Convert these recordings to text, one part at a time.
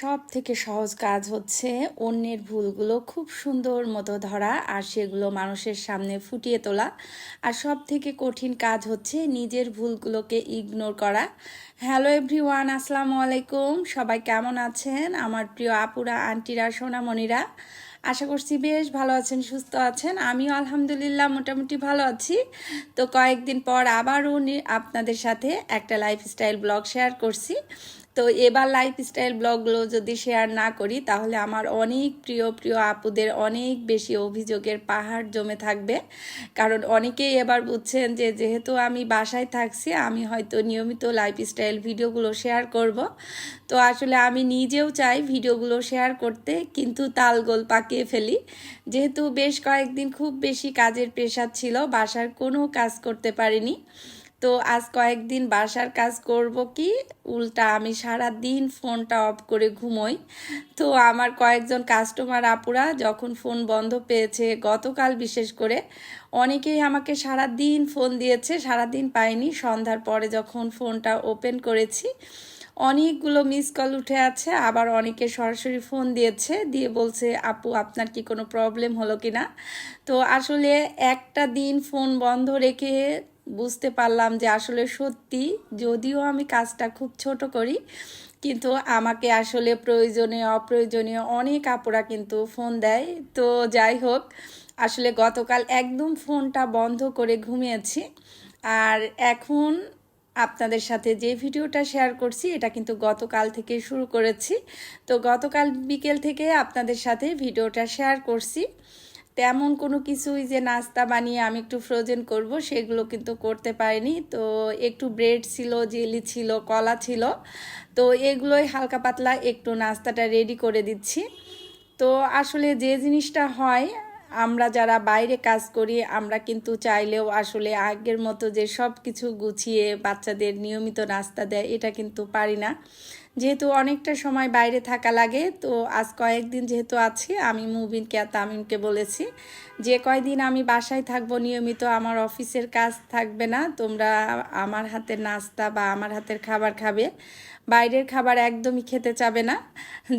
সব থেকে সহজ কাজ হচ্ছে অন্যের ভুলগুলো খুব সুন্দর মতো ধরা আর সেগুলো মানুষের সামনে ফুটিয়ে তোলা। আর সব থেকে কঠিন কাজ হচ্ছে নিজের ভুলগুলোকে ইগনোর করা। হ্যালো এভরিওয়ান আসসালামু আলাইকুম। সবাই কেমন আছেন? আমার প্রিয় আপুরা, আন্টিরা, সোনামণিরা, আশা করছি বেশ ভালো আছেন, সুস্থ আছেন। আমিও আলহামদুলিল্লাহ মোটামুটি ভালো আছি। তো কয়েকদিন পর আবারও আপনাদের সাথে একটা লাইফস্টাইল ব্লগ শেয়ার করছি। তো এবার লাইফস্টাইল ব্লগগুলো যদি শেয়ার না করি, তাহলে আমার অনেক প্রিয় প্রিয় আপুদের অনেক বেশি অভিযোগের পাহাড় জমে থাকবে। কারণ অনেকেই এবার বুঝছেন যে যেহেতু আমি বাসায় থাকছি, আমি হয়তো নিয়মিত লাইফস্টাইল ভিডিওগুলো শেয়ার করব। তো আসলে আমি নিজেও চাই ভিডিওগুলো শেয়ার করতে, কিন্তু তালগোল পাকিয়ে ফেলি। যেহেতু বেশ কয়েকদিন খুব বেশি কাজের প্রেশার ছিল, বাসার কোনো কাজ করতে পারিনি। তো আজ কয়েকদিন বাসার কাজ করব কি? উল্টা আমি সারা দিন ফোনটা অফ করে ঘুমোই। তো আমার কয়েকজন কাস্টমার আপুরা যখন ফোন বন্ধ পেয়েছে, গতকাল বিশেষ করে, অনেকেই আমাকে সারা দিন ফোন দিয়েছে সারা দিন পাইনি। সন্ধ্যার পরে যখন ফোনটা ওপেন করেছি, অনেকগুলো মিস কল উঠে আছে, আবার অনেকে সরাসরি ফোন দিয়েছে, দিয়ে বলছে, আপু, আপনার কি কোনো প্রবলেম হলো কি না তো আসলে একটা দিন ফোন বন্ধ রেখে বুঝতে পারলাম যে আসলে সত্যি যদিও আমি কাজটা খুব ছোট করি, কিন্তু আমাকে আসলে প্রয়োজনীয়, অপ্রয়োজনীয় অনেক আপুরা কিন্তু ফোন দেয়। তো যাই হোক, আসলে গতকাল একদম ফোনটা বন্ধ করে ঘুমিয়েছি। আর এখন আপনাদের সাথে যে ভিডিওটা শেয়ার করছি, এটা কিন্তু গতকাল থেকে শুরু করেছি। তো গতকাল বিকেল থেকে আপনাদের সাথে ভিডিওটা শেয়ার করছি। তেমন কোনো কিছুই যে নাস্তা বানিয়ে আমি একটু ফ্রোজেন করব, সেগুলো কিন্তু করতে পারিনি। তো একটু ব্রেড ছিল জেলি ছিল, কলা ছিল। তো এগুলোই হালকা পাতলা একটু নাস্তাটা রেডি করে দিচ্ছি। তো আসলে যে জিনিসটা হয় আমরা যারা বাইরে কাজ করি, আমরা কিন্তু চাইলেও আসলে আগের মতো যে সব কিছু গুছিয়ে বাচ্চাদের নিয়মিত নাস্তা দেয়, এটা কিন্তু পারি না। যেহেতু অনেকটা সময় বাইরে থাকা লাগে, তো আজ কয়েকদিন যেহেতু আছি, আমি মুবিনকে আর তামিমকে বলেছি যে কয়দিন আমি বাসায় থাকব, নিয়মিত আমার অফিসের কাজ থাকবে না, তোমরা আমার হাতের নাস্তা বা আমার হাতের খাবার খাবে। বাইরের খাবার একদমই খেতে চাবে না।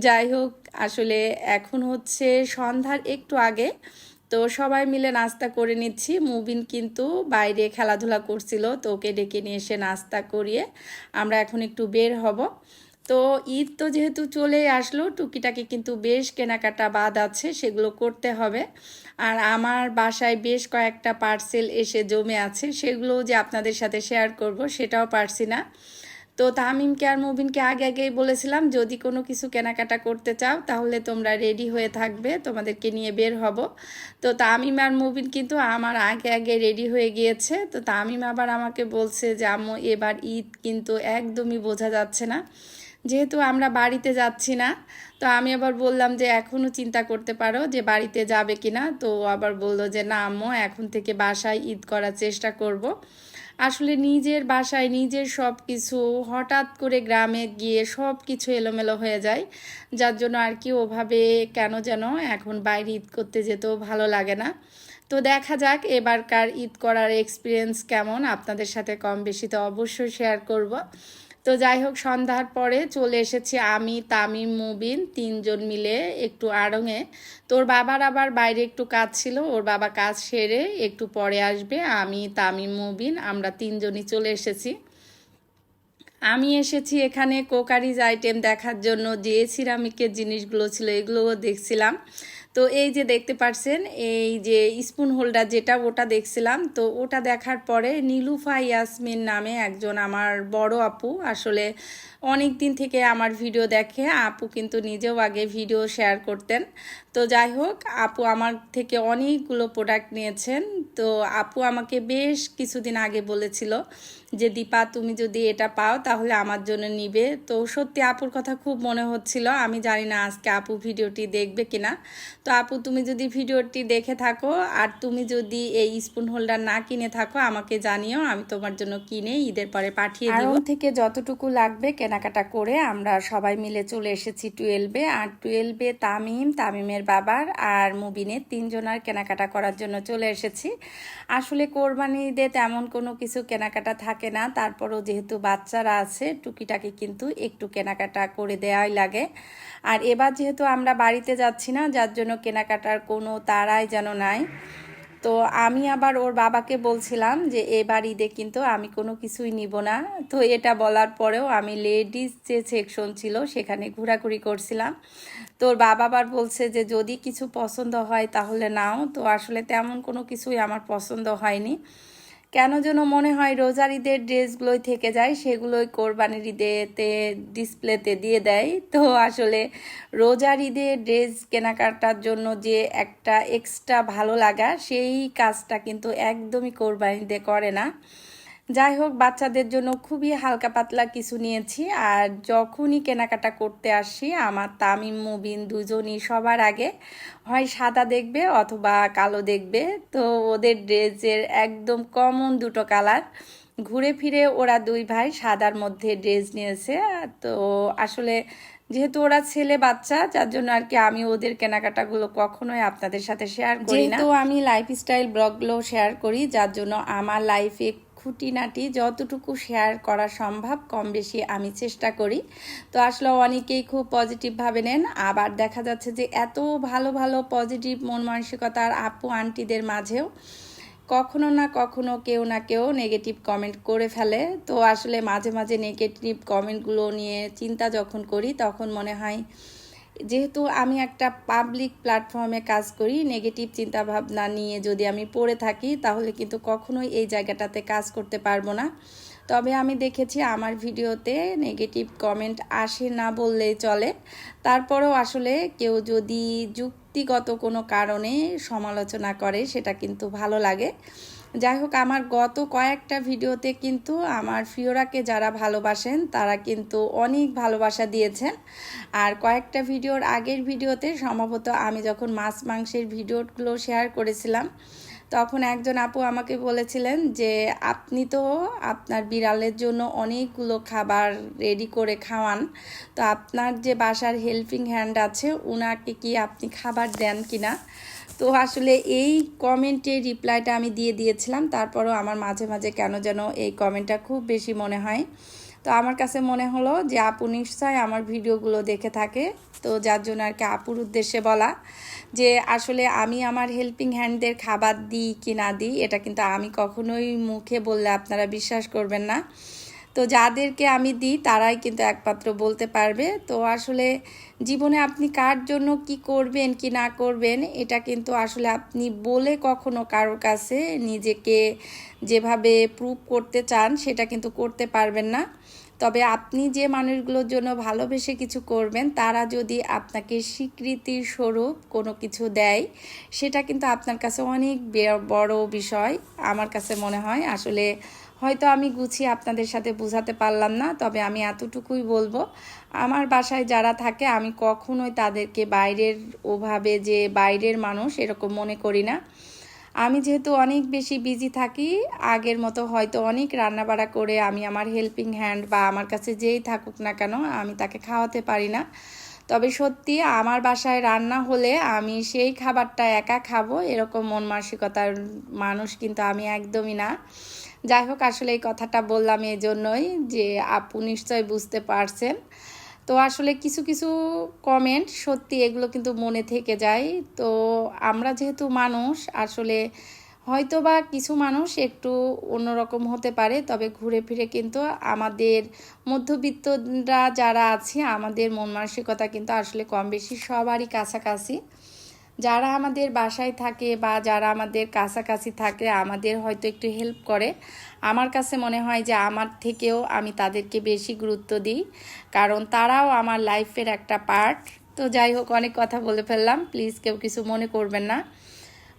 যাই হোক, আসলে এখন হচ্ছে সন্ধ্যার একটু আগে, তো সবাই মিলে নাস্তা করে নিচ্ছি। মুবিন কিন্তু বাইরে খেলাধুলা করছিল, তো ওকে ডেকে নিয়ে এসে নাস্তা করিয়ে আমরা এখন একটু বের হব। তো ঈদ তো যেহেতু চলে আসলো, টুকিটাকি কিন্তু বেশ কেনাকাটা বাদ আছে, সেগুলো করতে হবে। আর আমার বাসায় বেশ কয়েকটা পার্সেল এসে জমে আছে সেগুলো যে আপনাদের সাথে শেয়ার করব, সেটাও পারছি না। তো তামিমকে আর মুবিনকে আগে আগেই বলেছিলাম, যদি কোনো কিছু কেনাকাটা করতে চাও, তাহলে তোমরা রেডি হয়ে থাকবে, তোমাদেরকে নিয়ে বের হব। তো তামিম আর মুবিন কিন্তু আমার আগে আগে রেডি হয়ে গিয়েছে। তো তামিম আবার আমাকে বলছে যে, আম্মু, এবার ঈদ কিন্তু একদমই বোঝা যাচ্ছে না। যেহেতু আমরা বাড়িতে যাচ্ছি না, তো আমি আবার বললাম যে এখনও চিন্তা করতে পারো যে, বাড়িতে যাবে কি না তো আবার বলল যে, না আম্মু, এখন থেকে বাসায় ঈদ করার চেষ্টা করব। আসলে নিজের বাসায় নিজের সব কিছু হঠাৎ করে গ্রামে গিয়ে সব কিছু এলোমেলো হয়ে যায়। যার জন্য আর কি ওভাবে কেন যেন এখন বাইরে ঈদ করতে যেতেও ভালো লাগে না। তো দেখা যাক এবারকার ঈদ করার এক্সপিরিয়েন্স কেমন, আপনাদের সাথে কম বেশি তো অবশ্যই শেয়ার করব। তো যাই হোক সন্ধ্যার পরে চলে এসেছি আমি, তামিম, মুবিন তিনজন মিলে একটু আড়ঙে। তোর বাবার আবার বাইরে একটু কাজ ছিল, ওর বাবা কাজ সেরে একটু পরে আসবে। আমি, তামিম, মুবিন, আমরা তিনজনই চলে এসেছি। আমি এসেছি এখানে কোকারিজ আইটেম দেখার জন্য, যে সিরামিকের জিনিসগুলো ছিল এগুলোও দেখছিলাম। তো এই যে দেখতে পারছেন, এই যে স্পুন হোল্ডার যেটা, ওটা দেখছিলাম। তো ওটা দেখার পরে নীলুফা ইয়াসমিন নামে একজন আমার বড় আপু, আসলে অনেক দিন থেকে আমার ভিডিও দেখে, আপু কিন্তু নিজেও আগে ভিডিও শেয়ার করতেন। তো যাই হোক, আপু আমার থেকে অনেকগুলো প্রোডাক্ট নিয়েছেন। তো আপু আমাকে বেশ কিছুদিন আগে বলেছিল যে, দীপা, তুমি যদি এটা পাও তাহলে আমার জন্য নিবে। তো সত্যি আপুর কথা খুব মনে হচ্ছিল। আমি জানি না আজকে আপু ভিডিওটি দেখবে কিনা। তো আপু, তুমি যদি ভিডিওটি দেখে থাকো আর তুমি যদি এই স্পুন হোল্ডার না কিনে থাকো, আমাকে জানিও, আমি তোমার জন্য কিনে ঈদের পরে পাঠিয়ে দিব। থেকে যতটুকু লাগবে কেনাকাটা করে আমরা সবাই মিলে চলে এসেছি টুয়েলভে। আর টুয়েলভে তামিম, তামিমের বাবার আর মুবিনের তিনজনার কেনাকাটা করার জন্য চলে এসেছি। আসলে কোরবানি ঈদে তেমন কোনো কিছু কেনাকাটা থাকে না। তারপরও যেহেতু বাচ্চারা আছে, টুকিটাকি কিন্তু একটু কেনাকাটা করে দেওয়াই লাগে। আর এবার যেহেতু আমরা বাড়িতে যাচ্ছি না, যার জন্য কেনাকাটার কোনো তারাই যেন নাই। তো আমি আবার ওর বাবাকে বলছিলাম যে এবার ঈদে কিন্তু আমি কোনো কিছুই নিব না। তো এটা বলার পরেও আমি লেডিস যে সেকশন ছিল, সেখানে ঘোরাঘুরি করছিলাম। তো ওর বাবা আবার বলছে যে, যদি কিছু পছন্দ হয় তাহলে নাও। তো আসলে তেমন কোনো কিছুই আমার পছন্দ হয়নি। কেন যেন মনে হয় রোজার ঈদের ড্রেসগুলোই থেকে যায়, সেগুলোই কোরবানির ঈদেতে ডিসপ্লেতে দিয়ে দেয়। তো আসলে রোজার ঈদের ড্রেস কেনাকাটার জন্য যে একটা এক্সট্রা ভালো লাগা, সেই কাজটা কিন্তু একদমই কোরবানিতে করে না। যাই হোক বাচ্চাদের জন্য খুবই হালকা পাতলা কিছু নিয়েছি। আর যখনই কেনাকাটা করতে আসি, আমার তামিম, মুবিন দুজনই সবার আগে হয় সাদা দেখবে অথবা কালো দেখবে। তো ওদের ড্রেসের একদম কমন দুটো কালার। ঘুরে ফিরে ওরা দুই ভাই সাদার মধ্যে ড্রেস নিয়েছে। তো আসলে যেহেতু ওরা ছেলে বাচ্চা, যার জন্য আর কি আমি ওদের কেনাকাটাগুলো কখনোই আপনাদের সাথে শেয়ার করি না। তো আমি লাইফস্টাইল ব্লগগুলো শেয়ার করি, যার জন্য আমার লাইফে খুঁটিনাটি যতটুকু শেয়ার করা সম্ভব কম বেশি আমি চেষ্টা করি। তো আসলে অনেকেই খুব পজিটিভভাবে নেন। আবার দেখা যাচ্ছে যে এত ভালো ভালো পজিটিভ মন মানসিকতার আপু, আন্টিদের মাঝেও কখনো না কখনো কেউ না কেউ নেগেটিভ কমেন্ট করে ফেলে। তো আসলে মাঝে মাঝে নেগেটিভ কমেন্টগুলো নিয়ে চিন্তা যখন করি, তখন মনে হয় যেহেতু আমি একটা পাবলিক প্ল্যাটফর্মে কাজ করি নেগেটিভ চিন্তাভাবনা নিয়ে যদি আমি পড়ে থাকি, তাহলে কিন্তু কখনোই এই জায়গাটাতে কাজ করতে পারব না। তবে আমি দেখেছি আমার ভিডিওতে নেগেটিভ কমেন্ট আসে না বললেই চলে। তারপরেও আসলে কেউ যদি যুক্তিগত কোনো কারণে সমালোচনা করে, সেটা কিন্তু ভালো লাগে। যাই হোক আমার গত কয়েকটা ভিডিওতে কিন্তু আমার ফিওরাকে যারা ভালোবাসেন, তারা কিন্তু অনেক ভালোবাসা দিয়েছেন। আর কয়েকটা ভিডিওর আগের ভিডিওতে সম্ভবত আমি যখন মাছ মাংসের ভিডিওগুলো শেয়ার করেছিলাম, তখন একজন আপু আমাকে বলেছিলেন যে, আপনি তো আপনার বিড়ালের জন্য অনেকগুলো খাবার রেডি করে খাওয়ান, তো আপনার যে বাসার হেল্পিং হ্যান্ড আছে ওনাকে কি আপনি খাবার দেন কিনা? তো আসলে এই কমেন্টের রিপ্লাইটা আমি দিয়ে দিয়েছিলাম। তারপরও আমার মাঝে মাঝে কেন যেন এই কমেন্টটা খুব বেশি মনে হয়। তো আমার কাছে মনে হলো যে আপু নিশ্চয় আমার ভিডিওগুলো দেখে থাকে। তো যার জন্য আর কি আপুর উদ্দেশ্যে বলা যে আসলে আমি আমার হেল্পিং হ্যান্ডদের খাবার দিই কি না দিই, এটা কিন্তু আমি কখনোই মুখে বললে আপনারা বিশ্বাস করবেন না। তো যাদেরকে আমি দিই, তারাই কিন্তু একমাত্র বলতে পারবে। তো আসলে জীবনে আপনি কার জন্য কি করবেন, কি না করবেন, এটা কিন্তু আসলে আপনি বলে কখনো কারোর কাছে নিজেকে যেভাবে প্রুভ করতে চান, সেটা কিন্তু করতে পারবেন না। তবে আপনি যে মানুষগুলোর জন্য ভালোবেসে কিছু করবেন, তারা যদি আপনাকে স্বীকৃতির স্বরূপ কোনো কিছু দেয়, সেটা কিন্তু আপনার কাছে অনেক বড় বিষয়। আমার কাছে মনে হয় আসলে হয়তো আমি গুছিয়ে আপনাদের সাথে বোঝাতে পারলাম না, তবে আমি এতটুকুই বলব। আমার বাসায় যারা থাকে, আমি কখনোই তাদেরকে বাইরের ওভাবে যে বাইরের মানুষ এরকম মনে করি না। আমি যেহেতু অনেক বেশি বিজি থাকি, আগের মতো হয়তো অনেক রান্নাবাড়া করে আমি আমার হেল্পিং হ্যান্ড বা আমার কাছে যেই থাকুক না কেন, আমি তাকে খাওয়াতে পারি না। তবে সত্যি আমার বাসায় রান্না হলে আমি সেই খাবারটা একা খাব, এরকম মন মানসিকতার মানুষ কিন্তু আমি একদমই না। যাই হোক, আসলে এই কথাটা বললাম এই জন্যই যে আপু নিশ্চয় বুঝতে পারছেন। তো আসলে কিছু কিছু কমেন্ট সত্যি এগুলো কিন্তু মনে থেকে যায়। তো আমরা যেহেতু মানুষ, আসলে হয়তো বা কিছু মানুষ একটু অন্যরকম হতে পারে, তবে ঘুরে ফিরে কিন্তু আমাদের মধ্যবিত্তরা যারা আছে, আমাদের মন মানসিকতা কিন্তু আসলে কম বেশি সবারই কাছাকাছি। যারা আমাদের বাসায় থাকে বা যারা আমাদের কাছাকাছি থাকে, আমাদের হয়তো একটু হেল্প করে। আমার কাছে মনে হয় যে আমার থেকেও আমি তাদেরকে বেশি গুরুত্ব দিই, কারণ তারাও আমার লাইফের একটা পার্ট তো যাই হোক, অনেক কথা বলে ফেললাম। প্লিজ কেউ কিছু মনে করবেন না।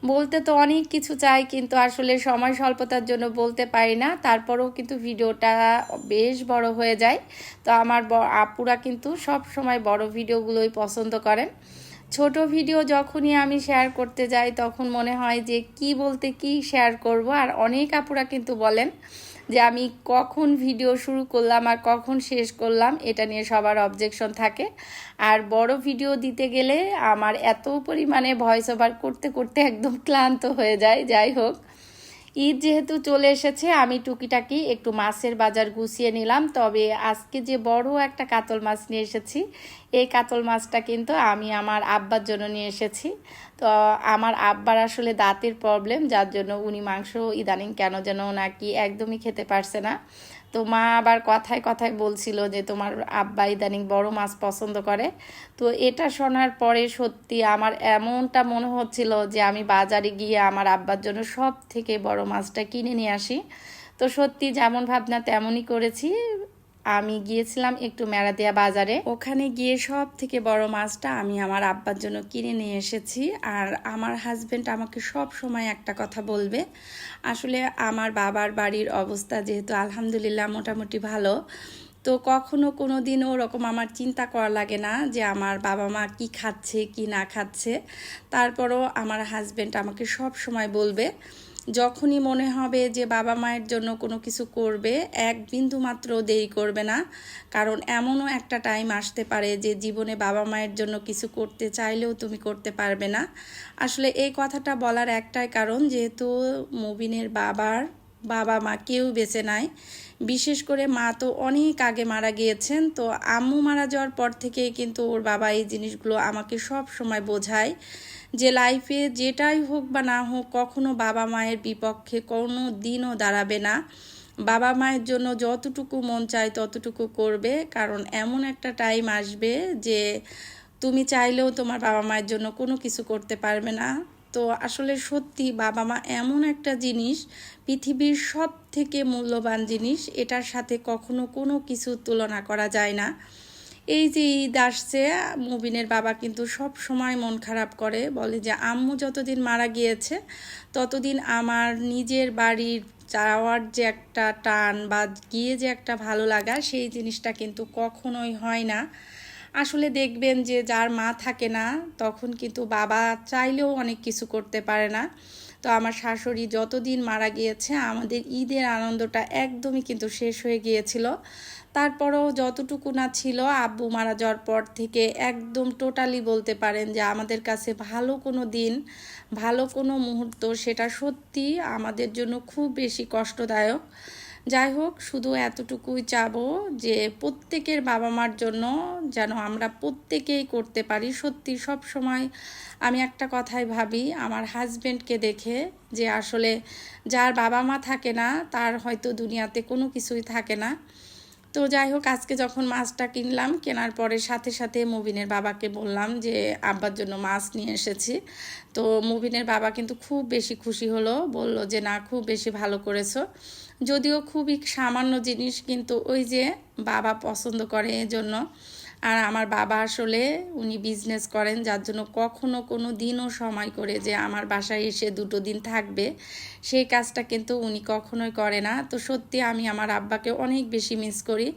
বলতে তো অনেক কিছু চাই, কিন্তু আসলে সময় স্বল্পতার জন্য বলতে পারি না। তারপরেও কিন্তু ভিডিওটা বেশ বড় হয়ে যায়। তো আমার আপুরা কিন্তু সব সময় বড় ভিডিওগুলোই পছন্দ করেন। ছোট ভিডিও যখনই আমি শেয়ার করতে যাই, তখন মনে হয় যে কি বলতে কি শেয়ার করব? আর অনেক আপুরা কিন্তু বলেন যে আমি কখন ভিডিও শুরু করলাম আর কখন শেষ করলাম, এটা নিয়ে সবার অবজেকশন থাকে। আর বড় ভিডিও দিতে গেলে আমার এত পরিমাণে ভয়েস ওভার করতে করতে একদম ক্লান্ত হয়ে যায়। যাই হোক ঈদ যেহেতু চলে এসেছে, আমি টুকিটাকি একটু মাছের বাজার গুছিয়ে নিলাম। তবে আজকে যে বড় একটা কাতল মাছ নিয়ে এসেছি, এই কাতল মাছটা কিন্তু আমি আমার আব্বার জন্য নিয়ে এসেছি। তো আমার আব্বার আসলে দাঁতের প্রবলেম যার জন্য উনি মাংস ইদানিং কেন যেন নাকি একদমই খেতে পারছে না। তো মা আবার কথায় কথায় বলছিল যে তোমার আব্বা ইদানিং বড় মাছ পছন্দ করে। তো এটা শোনার পরে সত্যি আমার এমনটা মনে হচ্ছিল যে আমি বাজারে গিয়ে আমার আব্বার জন্য সব থেকে বড় মাছটা কিনে নিয়ে আসি। তো সত্যি যেমন ভাবনা তেমনই করেছি। আমি গিয়েছিলাম একটু মেরাদিয়া বাজারে। ওখানে গিয়ে সব থেকে বড় মাছটা আমি আমার আব্বার জন্য কিনে নিয়ে এসেছি। আর আমার হাজবেন্ড আমাকে সব সময় একটা কথা বলবে। আসলে আমার বাবার বাড়ির অবস্থা যেহেতু আলহামদুলিল্লাহ মোটামুটি ভালো, তো কখনো কোনো দিন ওরকম আমার চিন্তা করা লাগে না যে আমার বাবা মা কি খাচ্ছে, কি না খাচ্ছে। তারপরও আমার হাজবেন্ড আমাকে সব সময় বলবে যখনই মনে হবে যে বাবা মায়ের জন্য কোনো কিছু করবে, এক বিন্দু মাত্র দেরি করবে না। কারণ এমনও একটা টাইম আসতে পারে যে জীবনে বাবা মায়ের জন্য কিছু করতে চাইলেও তুমি করতে পারবে না। আসলে এই কথাটা বলার একটাই কারণ, যেহেতু মুবিনের বাবার বাবা মা কেউ বেঁচে নাই। বিশেষ করে মা তো অনেক আগে মারা গিয়েছেন, তো আম্মু মারা যাওয়ার পর থেকে কিন্তু ওর বাবা এই জিনিসগুলো আমাকে সব সময় বোঝায়। যে লাইফে যেটাই হোক বা না হোক, কখনো বাবা মায়ের বিপক্ষে কোনো দিনও দাঁড়াবে না। বাবা মায়ের জন্য যতটুকু মন চায় ততটুকু করবে। কারণ এমন একটা টাইম আসবে যে তুমি চাইলেও তোমার বাবা মায়ের জন্য কোনো কিছু করতে পারবে না। তো আসলে সত্যি বাবা মা এমন একটা জিনিস, পৃথিবীর সব থেকে মূল্যবান জিনিস, এটার সাথে কখনো কোনো কিছু তুলনা করা যায় না। এই যে ঈদ আসছে, মুবিনের বাবা কিন্তু সব সময় মন খারাপ করে, বলে যে, আম্মু যতদিন মারা গিয়েছে, ততদিন আমার নিজের বাড়ির যাওয়ার যে একটা টান বা গিয়ে যে একটা ভালো লাগা, সেই জিনিসটা কিন্তু কখনোই হয় না। আসলে দেখবেন যে, যার মা থাকে না, তখন কিন্তু বাবা চাইলেও অনেক কিছু করতে পারে না। তো আমার শাশুড়ি যতদিন মারা গিয়েছে, আমাদের ঈদের আনন্দটা একদমই কিন্তু শেষ হয়ে গিয়েছিল। তারপরেও যতটুকু না ছিল, আব্বু মারা যাওয়ার পর থেকে একদম টোটালি বলতে পারেন যে আমাদের কাছে ভালো কোনো দিন, ভালো কোনো মুহূর্ত সেটা সত্যি আমাদের জন্য খুব বেশি কষ্টদায়ক। যাই হোক, শুধু এতটুকুই চাবো যে প্রত্যেকের বাবা মার জন্য যেন আমরা প্রত্যেকেই করতে পারি। সত্যি, সব সময় আমি একটা কথাই ভাবি, আমার হাজব্যান্ডকে দেখে যে আসলে যার বাবা মা থাকে না, তার হয়তো দুনিয়াতে কোনো কিছুই থাকে না। তো যাই হোক, আজকে যখন মাছটা কিনলাম, কেনার পরে সাথে সাথে মুবিনের বাবাকে বললাম যে, আব্বার জন্য মাছ নিয়ে এসেছি। তো মুবিনের বাবা কিন্তু খুব বেশি খুশি হলো, বলল যে, না, খুব বেশি ভালো করেছ। যদিও খুবই সামান্য জিনিস, কিন্তু ওই যে বাবা পছন্দ করে এজন্য আর আমার বাবা আসলে উনি বিজনেস করেন, যার জন্য কখনো কোনো দিনও সময় করে যে আমার বাসায় এসে দুটো দিন থাকবে, সেই কাজটা কিন্তু উনি কখনোই করে না। তো সত্যি আমি আমার আব্বাকে অনেক বেশি মিস করি।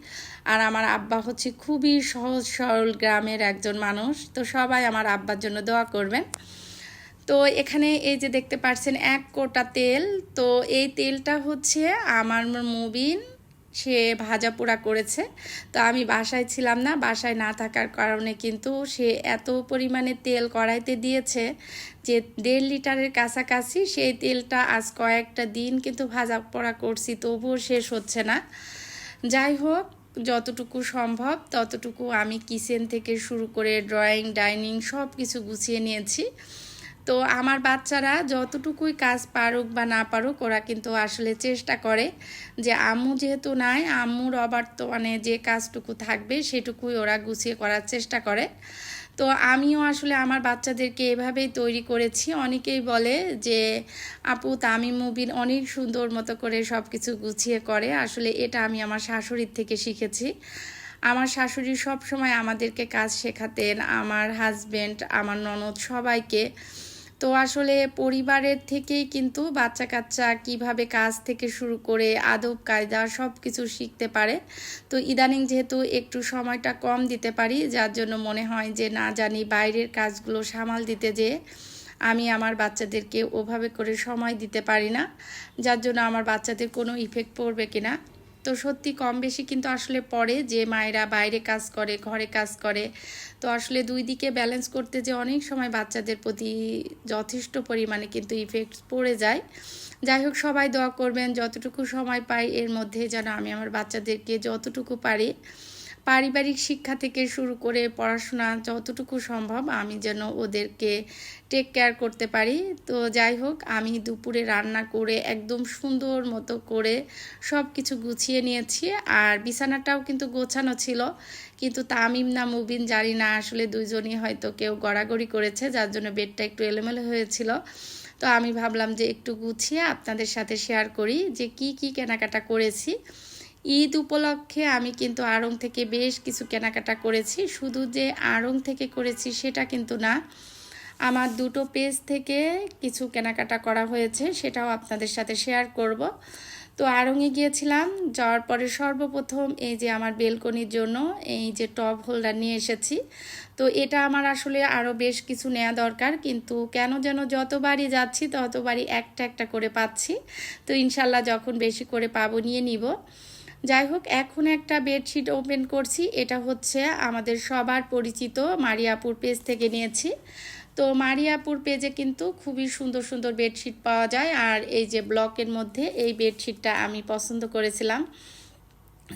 আর আমার আব্বা হচ্ছে খুবই সহজ সরল গ্রামের একজন মানুষ। তো সবাই আমার আব্বার জন্য দোয়া করবেন। তো এখানে এই যে দেখতে পাচ্ছেন এক কোটা তেল, তো এই তেলটা হচ্ছে আমার মুবিন সে ভাজা পোড়া করেছে। তো আমি বাসায় ছিলাম না, বাসায় না থাকার কারণে কিন্তু সে এত পরিমাণে তেল কড়াইতে দিয়েছে যে দেড় লিটারের কাছাকাছি সেই তেলটা আজ কয়েকটা দিন কিন্তু ভাজা পোড়া করছি, তবুও শেষ হচ্ছে না। যাই হোক, যতটুকু সম্ভব ততটুকু আমি কিচেন থেকে শুরু করে ড্রয়িং, ডাইনিং সব কিছু গুছিয়ে নিয়েছি। তো আমার বাচ্চারা যতটুকুই কাজ পারুক বা না পারুক, ওরা কিন্তু আসলে চেষ্টা করে যে আম্মু যেহেতু নাই, আম্মুর অবার তো মানে যে কাজটুকু থাকবে সেটুকুই ওরা গুছিয়ে করার চেষ্টা করে। তো আমিও আসলে আমার বাচ্চাদেরকে এভাবেই তৈরি করেছি। অনেকেই বলে যে, আপু তামি মুবিন অনেক সুন্দর মতো করে সব কিছু গুছিয়ে করে। আসলে এটা আমি আমার শাশুড়ির থেকে শিখেছি। আমার শাশুড়ি সব সময় আমাদেরকে কাজ শেখাতেন। আমার হাজব্যান্ড আমার ননদ সবাইকে তো আসলে পরিবারের থেকেই কিন্তু বাচ্চা কাচ্চা কীভাবে কাজ থেকে শুরু করে আদব, কায়দা সব কিছু শিখতে পারে। তো ইদানিং যেহেতু একটু সময়টা কম দিতে পারি, যার জন্য মনে হয় যে না জানি বাইরের কাজগুলো সামাল দিতে যেয়ে আমি আমার বাচ্চাদেরকে ওভাবে করে সময় দিতে পারি না, যার জন্য আমার বাচ্চাদের কোনো ইফেক্ট পড়বে কিনা। তো সত্যি কম বেশি কিন্তু আসলে পড়ে যে মায়েরা বাইরে কাজ করে, ঘরে কাজ করে। তো আসলে দুই দিকে ব্যালেন্স করতে যে অনেক সময় বাচ্চাদের প্রতি যথেষ্ট পরিমাণে কিন্তু ইফেক্ট পড়ে যায়। যাই হোক, সবাই দোয়া করবেন, যতটুকু সময় পাই এর মধ্যে যেন আমি আমার বাচ্চাদেরকে যতটুকু পারি পারিবারিক শিক্ষা থেকে শুরু করে পড়াশোনা যতটুকু সম্ভব আমি যেন ওদেরকে টেক কেয়ার করতে পারি। তো যাই হোক, আমি দুপুরে রান্না করে একদম সুন্দর মতো করে সব কিছু গুছিয়ে নিয়েছি। আর বিছানাটাও কিন্তু গোছানো ছিল, কিন্তু তামিম না মুবিন, জানি না আসলে দুইজনই হয়তো কেউ গড়াগড়ি করেছে, যার জন্য বেডটা একটু এলোমেলো হয়েছিল। তো আমি ভাবলাম যে একটু গুছিয়ে আপনাদের সাথে শেয়ার করি যে কি কি কেনাকাটা করেছি। ঈদ উপলক্ষে আমি কিন্তু আড়ং থেকে বেশ কিছু কেনাকাটা করেছি। শুধু যে আড়ং থেকে করেছি সেটা কিন্তু না। আমার দুটো পেজ থেকে কিছু কেনাকাটা করা হয়েছে, সেটাও আপনাদের সাথে শেয়ার করব। তো আড়ংয়ে গিয়েছিলাম, যাওয়ার পরে সর্বপ্রথম এই যে আমার বেলকনির জন্য এই যে টপ হোল্ডার নিয়ে এসেছি। তো এটা আমার আসলে আরও বেশ কিছু নেওয়া দরকার, কিন্তু কেন যেন যতবারই যাচ্ছি ততবারই একটা একটা করে পাচ্ছি। তো ইনশাল্লাহ যখন বেশি করে পাবো নিয়ে নিব। যাই হোক এখন একটা বেডশিট ওপেন করছি। এটা হচ্ছে আমাদের সবার পরিচিত মারিয়াপুর পেজ থেকে নিয়েছি। তো মারিয়াপুর পেজে কিন্তু খুবই সুন্দর সুন্দর বেডশিট পাওয়া যায়। আর এই যে ব্লকের মধ্যে এই বেডশিটটা আমি পছন্দ করেছিলাম।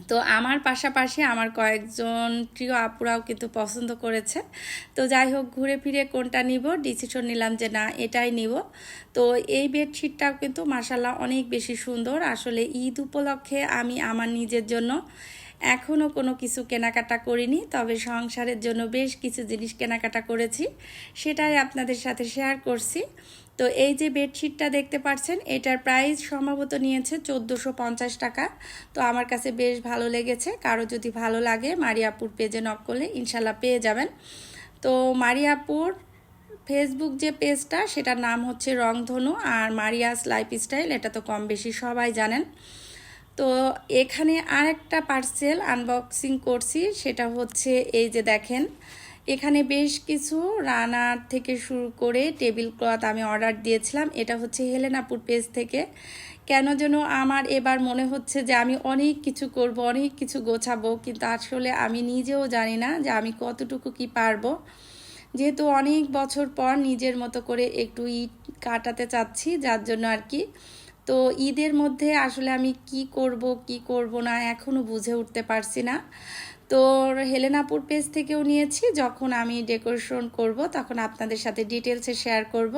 তো আমার পাশাপাশি আমার কয়েকজন প্রিয় আপুরাও কিন্তু পছন্দ করেছে। তো যাই হোক, ঘুরে ফিরে কোনটা নিব? ডিসিশন নিলাম যে না, এটাই নিব। তো এই বেডশিটটাও কিন্তু মাসাল্লাহ অনেক বেশি সুন্দর। আসলে ঈদ উপলক্ষে আমি আমার নিজের জন্য এখনও কোনো কিছু কেনাকাটা করিনি, তবে সংসারের জন্য বেশ কিছু জিনিস কেনাকাটা করেছি, সেটাই আপনাদের সাথে শেয়ার করছি। তো এই যে বেডশিটটা দেখতে পাচ্ছেন, এটার প্রাইস সম্ভবত নিয়েছে চোদ্দোশো পঞ্চাশ টাকা। তো আমার কাছে বেশ ভালো লেগেছে, কারও যদি ভালো লাগে মারিয়াপুর পেজে নক করলে ইনশাল্লাহ পেয়ে যাবেন। তো মারিয়াপুর ফেসবুক যে পেজটা সেটার নাম হচ্ছে রংধনু, আর মারিয়াস লাইফস্টাইল এটা তো কম বেশি সবাই জানেন। তো এখানে আর একটা পার্সেল আনবক্সিং করছি, সেটা হচ্ছে এই যে দেখেন, এখানে বেশ কিছু রানার থেকে শুরু করে টেবিল ক্লথ আমি অর্ডার দিয়েছিলাম, এটা হচ্ছে হেলেনাপুর পেজ থেকে। কেন যেন আমার এবার মনে হচ্ছে যে আমি অনেক কিছু করব, অনেক কিছু গোছাবো, কিন্তু আসলে আমি নিজেও জানি না যে আমি কতটুকু কি পারব। যেহেতু অনেক বছর পর নিজের মতো করে একটু ইট কাটাতে চাচ্ছি, যার জন্য আর কি তো ঈদের মধ্যে আসলে আমি কি করব কি করব না এখনও বুঝে উঠতে পারছি না। তো হেলেনাপুর পেজ থেকেও নিয়েছি, যখন আমি ডেকোরেশন করব তখন আপনাদের সাথে ডিটেলসে শেয়ার করব।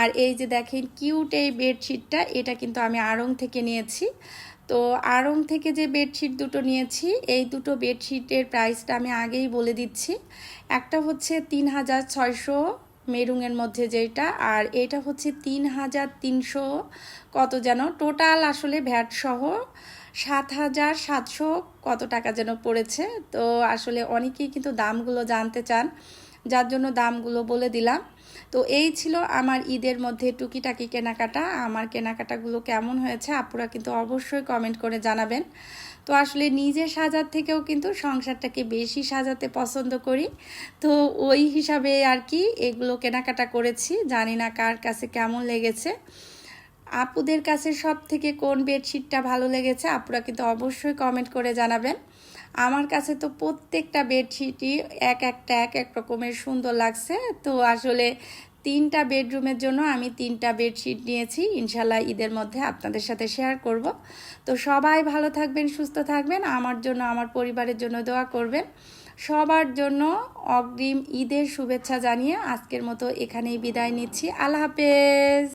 আর এই যে দেখেন কিউট এই বেডশিটটা এটা কিন্তু আমি আড়ং থেকে নিয়েছি। তো আড়ং থেকে যে বেডশিট দুটো নিয়েছি, এই দুটো বেডশিটের প্রাইসটা আমি আগেই বলে দিচ্ছি। একটা হচ্ছে তিন হাজার ছয়শো মেরুংয়ের মধ্যে যেটা, আর এটা হচ্ছে তিন হাজার তিনশো কত যেন। টোটাল আসলে ভ্যাট সহ সাত হাজার সাতশো কত টাকা যেন পড়েছে। তো আসলে অনেকেই কিন্তু দামগুলো জানতে চান, যার জন্য দামগুলো বলে দিলাম। তো এই ছিল আমার ঈদের মধ্যে টুকিটাকি কেনাকাটা। আমার কেনাকাটাগুলো কেমন হয়েছে, আপুরা কিন্তু অবশ্যই কমেন্ট করে জানাবেন। তো আসলে নিজে সাজার থেকেও কিন্তু সংসারটাকে বেশি সাজাতে পছন্দ করি। তো ওই হিসাবে আর কি এগুলো কেনাকাটা করেছি, জানি না কার কাছে কেমন লেগেছে। আপুদের কাছে সব থেকে কোন বেডশিটটা ভালো লেগেছে আপুরা কিন্তু অবশ্যই কমেন্ট করে জানাবেন। আমার কাছে তো প্রত্যেকটা বেডশিটই এক একটা, এক এক রকমের সুন্দর লাগছে। তো আসলে তিনটা বেডরুমের জন্য আমি তিনটা বেডশিট নিয়েছি। ইনশাল্লাহ ঈদের মধ্যে আপনাদের সাথে শেয়ার করব। তো সবাই ভালো থাকবেন, সুস্থ থাকবেন, আমার জন্য, আমার পরিবারের জন্য দোয়া করবেন। সবার জন্য অগ্রিম ঈদের শুভেচ্ছা জানিয়ে আজকের মতো এখানেই বিদায় নিচ্ছি। আল্লাহ হাফেজ।